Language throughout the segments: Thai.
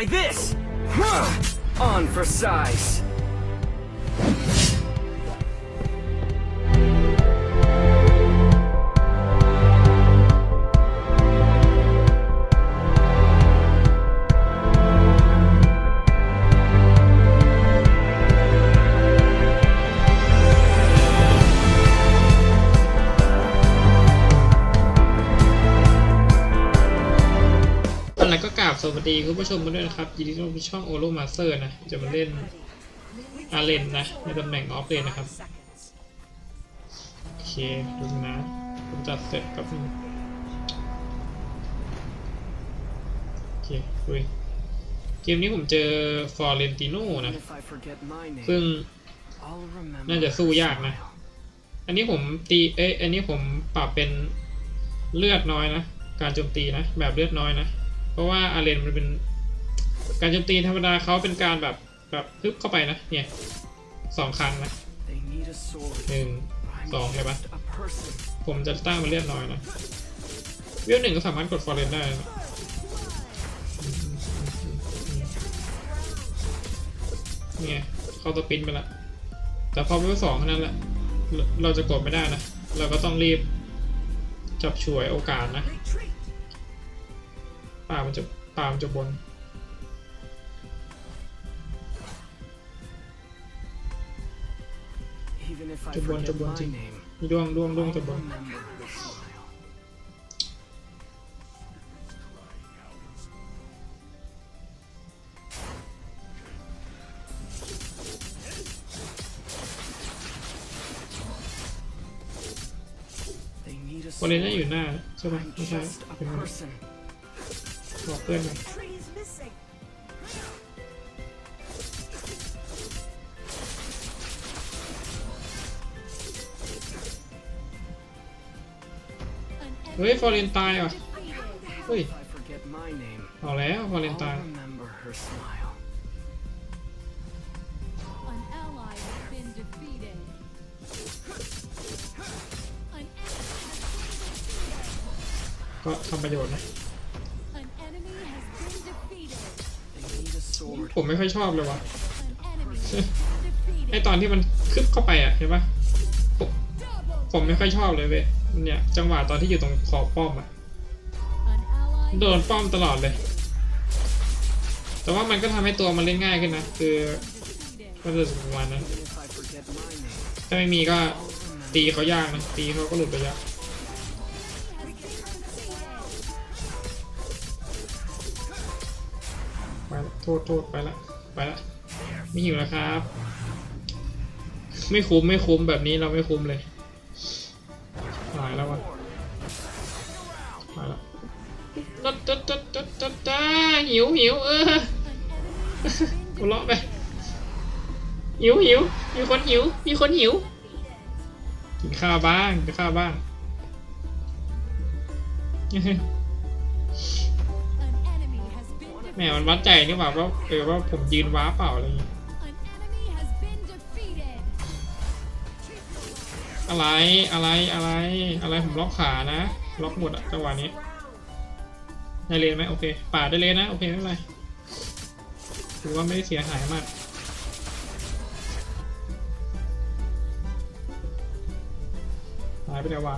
Try this! Huh. On for size. วัสดีคุณผู้ชมกันด้วยนะครับ ยินดีต้อนรับที่ช่องโอโ m มาสเตอร์นะ จะมาเล่นอาเลนนะ ในตำแหน่งออฟเลนนะครับ โอเคดูนะผมจัดเสร็จกับนึงโอเคคุยเกมนี้ผมเจอฟอร์เรนติโน่นะ ซึ่งน่าจะสู้ยากนะ อันนี้ผมตีเอ้ยอันนี้ผมปรับเป็นเลือดน้อยนะ การโจมตีนะ แบบเลือดน้อยนะ เพราะว่าอาเรนมันเป็น การโจมตีธรรมดาเขาเป็นการแบบแบบพึบเข้าไปนะ เนี่ยสองครั้งนะหนึ่งสองใช่ปะผมจะตั้งมันเลือดน้อยนะเวลหนึ่งก็สามารถกดฟอร์เรนได้นะเนี่ยเขาตัวปิ้นไปละ แต่พอเวลสองเท่านั้นแหละ เราจะกดไม่ได้นะ เราก็ต้องรีบจับฉวยโอกาสนะ ป่ามันจะป่ามันจะบน Even if I Jabon, forget jabon, my jabon. name, มีดวงดวงดวง I'll จะบน remember her smile. ฟอร์เรนน่าอยู่หน้าใช่ไหม I'm ไม่ใช่ just a เป็น person. บอกเพื่อนหน่อย Tree is missing. An เฮ้ยฟอร์เรนตายว่ะ defeated. เฮ้ย If I forget my name, เอาแล้วฟอร์เรน I'll ตาย remember her smile. An ally has been defeated. An enemy has ก็ทำประโยชน์นะ ผมไม่ค่อยชอบเลยว่ะไอตอนที่มันคึบเข้าไปอะเห็นปะผมไม่ค่อยชอบเลยเว้ยเนี่ยจังหวะตอนที่อยู่ตรงขอบป้อมอะโดนป้อมตลอดเลย แต่ว่ามันก็ทำให้ตัวมันเล่นง่ายขึ้นนะคือ defeated. ก็จะประมาณนั้นถ้าไม่มีก็ตีเขายากนะตีเขาก็หลุดไปเยอะ ไปละโทษโทษไปละไปละไม่หิวแล้วครับ ไม่คุ้มไม่คุ้มแบบนี้เราไม่คุ้มเลยหายแล้ววะหายแล้วตัดตัดตัดตัดตัดตาหิวหิวเออหัวเราะไปหิวหิวมีคนหิวมีคนหิวกินข้าวบ้างกินข้าวบ้าง แหมมันวัดใจนี่หว่าว่าเออว่าผมยืนว้าเปล่าอะไรอย่างงี้ An enemy has been defeated. อะไรอะไรอะไรอะไรผมล็อกขานะล็อกหมดอะจังหวะนี้ได้เลนไหมโอเคป่าได้เลนนะโอเคไม่เป็นไรถือว่าไม่ได้เสียหายมากหายไปแล้ววะ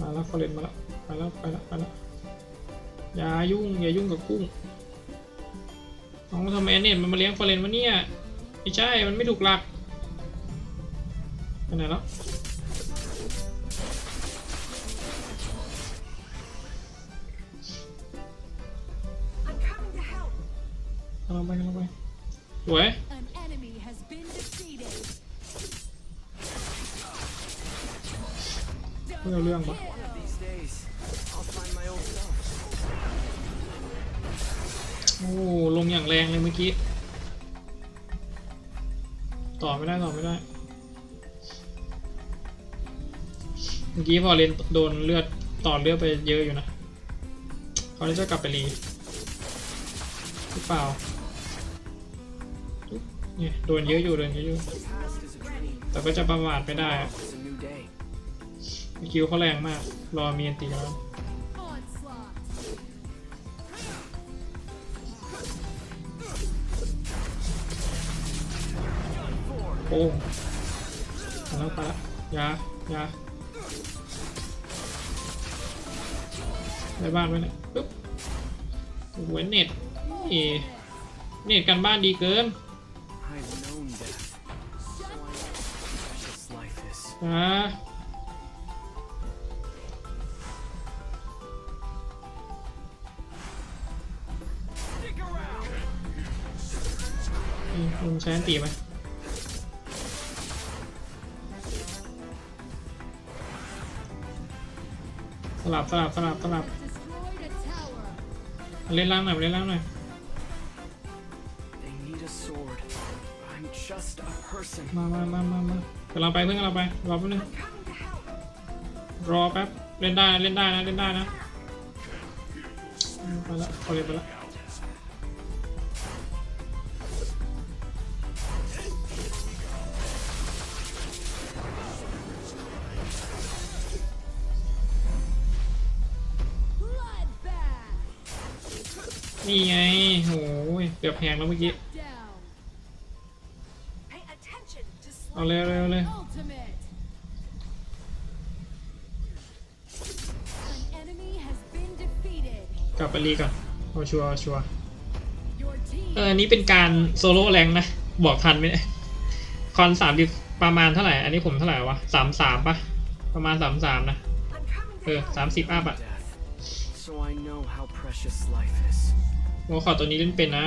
มาแล้วฟอเรนมาแล้วไปแล้วไปแล้วไปแล้วอย่ายุ่งอย่ายุ่งกับกุ้งน้องทำไมเนี่ยมันมาเลี้ยงฟอเรนวะเนี่ยไม่ใช่มันไม่ถูกหลักไปไหนแล้ว I'm coming to help. กำลังไปกำลังไปสวย เรื่องเรื่องปะโอ้ลงอย่างแรงเลยเมื่อกี้ ต่อไม่ได้ต่อไม่ได้ เมื่อกี้พอเลนโดนเลือดต่อเลือดไปเยอะอยู่นะเขาจะกลับไปรีหรือเปล่าเนี่ยโดนเยอะอยู่โดนเยอะอยู่ แต่ก็จะประมาทไม่ได้ สกิลเขาแรงมาก รอมีอันตีแล้ว Onslaught. โอ้มาแล้วไปละยายาไปบ้านไว้เนี่ยปึ๊บเว้นเน็ตนี่เน็ตกันบ้านดีเกิน I've known นี่ลุงใช้อันตีไหมสลับสลับสลับสลับ Destroyed a tower. มาเล่นล่างหน่อยมาเล่นล่างหน่อย They need a sword. I'm just a person. มามามามามากำลังไปเพื่อนกำลังไปรอแป๊บนึง I'm coming to help. รอแป๊บเล่นได้นะเล่นได้นะเล่นได้นะไปละเอาเลยไปละ นี่ไงโหยเกือบแพงแล้วเมื่อกี้ เอาเร็วเร็วเลยกลับไปรีก่อนเอาชัวร์เอาชัวร์เอออันนี้เป็นการโซโล่แรงนะ บอกทันไหมคอนสามดิประมาณเท่าไหร่ อันนี้ผมเท่าไหร่วะสามสามปะประมาณสามสามนะ เออสามสิบอัพอะ So I know how precious life is. โอ้ขอตัวนี้เล่นเป็นนะ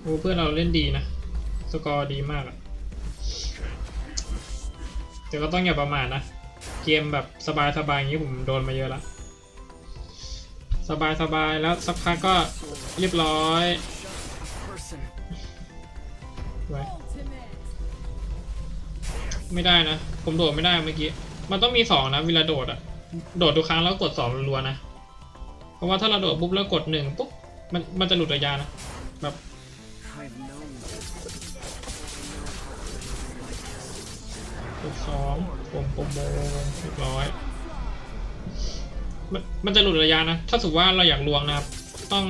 โอ้เพื่อนเราเล่นดีนะ สกอร์ดีมากอะแต่ก็ต้องอย่าประมาทนะ เกมแบบสบายๆอย่างนี้ผมโดนมาเยอะละ สบายๆแล้วสักพักก็เรียบร้อยไว้ไม่ได้นะ ผมโดดไม่ได้เมื่อกี้ มันต้องมีสองนะเวลาโดดอะโดดทุกครั้งแล้วกดสองรัวนะ เพราะว่าถ้าเราโดดปุ๊บแล้วกดหนึ่งปุ๊บ มันมันจะหลุดระยะนะแบบ I've known death. I know how precious life is. กสองผมผมโมเรียบร้อย มันมันจะหลุดระยะนะ ถ้าสมมติว่าเราอยากลวงนะครับ ต้อง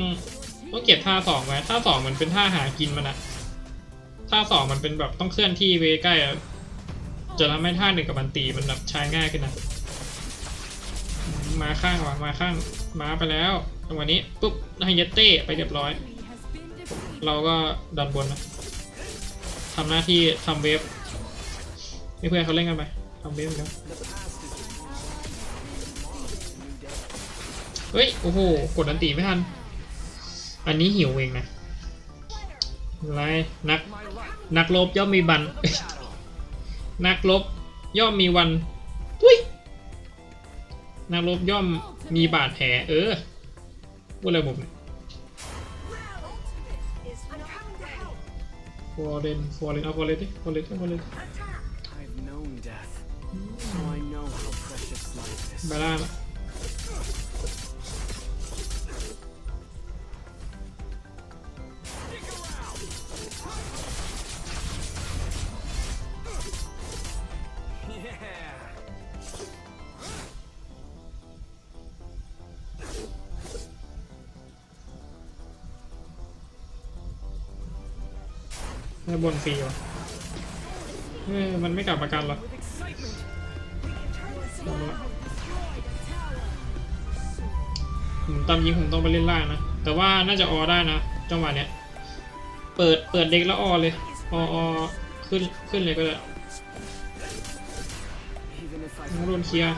ต้องเก็บท่าสองไว้ท่าสองมันเป็นท่าหากินมันอะท่าสองมันเป็นแบบต้องเคลื่อนที่ไปใกล้อะจะทำให้ท่าหนึ่งกับมันตีมันแบบใช้ง่ายขึ้นนะ มาข้างว่ะมาข้างมาไปแล้ว จังหวะนี้ปุ๊บให้เยตเต้ไปเรียบร้อย เราก็ดันบนนะทำหน้าที่ทำเวฟให้เพื่อนเขาเล่นกันไปทำเวฟแล้วเฮ้ย โอ้โห กดอันตีไม่ทัน อันนี้หิวเองนะไรนัก นักรบย่อมมีบัน นักรบย่อมมีวันทุยนักรบย่อมมีบาดแผลเออ Wala mo ba? Ah, fallen eh, fallen eh. I've known death, so I know how precious life is. Banana. บนฟรีวะเออมันไม่กลับประกันหรอกผมตามยิงผมต้องไปเล่นล่างนะ แต่ว่าน่าจะออได้นะ จังหวะเนี้ย เปิดเปิดเด็กแล้วออเลย อออขึ้นขึ้นเลยก็ได้ต้องโดนเคลียร์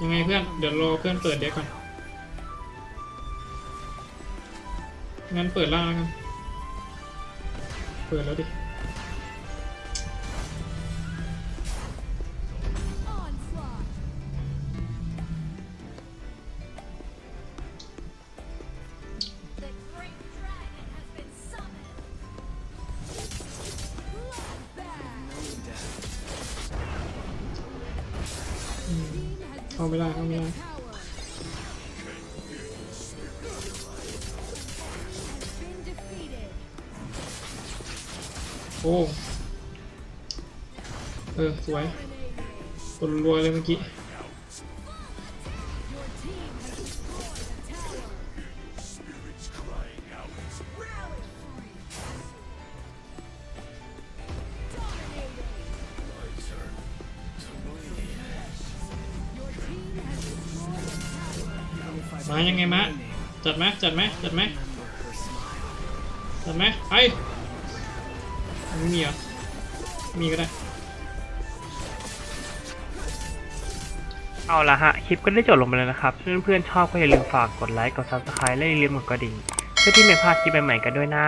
ยังไงเพื่อน เดี๋ยวรอเพื่อนเปิดเด็กก่อน งั้นเปิดล่างแล้วกัน เปิดแล้วดิ Onslaught. The great dragon has been summoned. Bloodbath. known death. Team has เข้าไม่ได้เข้าไม่ได้ อ้เออ สวยกดรัวเลยเมื่อกี้มายังไงมะ จัดไหมจัดไหมจัดไหมจัดไหมไป ไม่มีเหรอ มีก็ได้ เอาละฮะ คลิปก็ได้จบลงไปแล้วนะครับเพื่อนๆชอบก็อย่าลืมฝากกดไลค์ กด subscribe และอย่าลืมกดกระดิ่ง เพื่อที่ไม่พลาดคลิปใหม่ๆกันด้วยนะ